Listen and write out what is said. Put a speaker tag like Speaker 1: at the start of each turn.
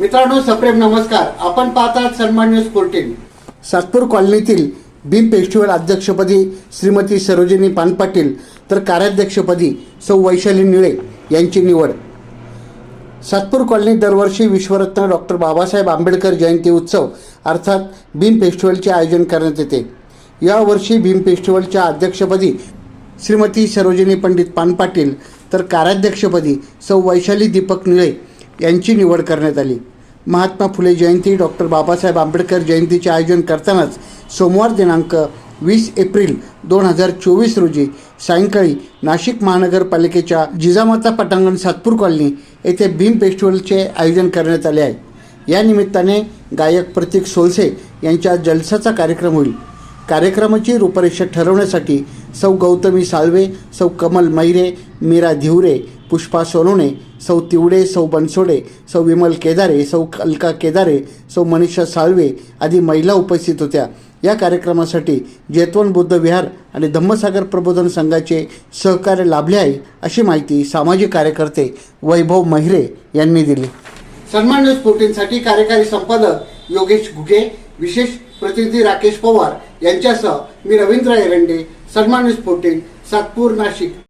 Speaker 1: मित्रांनो सप्रेम नमस्कार. आपण पाहतात सन्मान न्यूज फोर्टीन सातपूर कॉलनीतील भीम फेस्टिवल अध्यक्षपदी श्रीमती सरोजिनी पानपाटील तर कार्याध्यक्षपदी सौ वैशाली निळे यांची निवड. सातपूर कॉलनी दरवर्षी विश्वरत्न डॉक्टर बाबासाहेब आंबेडकर जयंती उत्सव अर्थात भीम फेस्टिवलचे आयोजन करण्यात येते. यावर्षी भीम फेस्टिवलच्या अध्यक्षपदी श्रीमती सरोजिनी पंडित पानपाटील तर कार्याध्यक्षपदी सौ वैशाली दीपक निळे यांची निवड करण्यात आली. महात्मा फुले जयंती डॉक्टर बाबासाहेब आंबेडकर जयंतीचे आयोजन करतानाच सोमवार दिनांक वीस एप्रिल दोन हजार चोवीस रोजी सायंकाळी नाशिक महानगरपालिकेच्या जिजामाता पटांगण सातपूर कॉलनी येथे भीम फेस्टिवलचे आयोजन करण्यात आले आहे. या निमित्ताने गायक प्रतीक सोलसे यांच्या जलसाचा कार्यक्रम होईल. कार्यक्रमाची रूपरेषा ठरवण्यासाठी सौ गौतमी साळवे सौ कमल मैरे मीरा धिवरे पुष्पा सोनवणे सौ तिवडे सौ बनसोडे सौ विमल केदारे सौ अलका केदारे सौ मनीषा साळवे आदी महिला उपस्थित होत्या. या कार्यक्रमासाठी जैतवन बुद्ध विहार आणि धम्मसागर प्रबोधन संघाचे सहकार्य लाभले आहे अशी माहिती सामाजिक कार्यकर्ते वैभव महिरे यांनी दिली. सन्मान न्यूज फोर्टीनसाठी कार्यकारी संपादक योगेश घुगे विशेष प्रतिनिधी राकेश पवार यांच्यासह मी रवींद्र एरंडे सन्मान न्यूज फोर्टीन सातपूर नाशिक.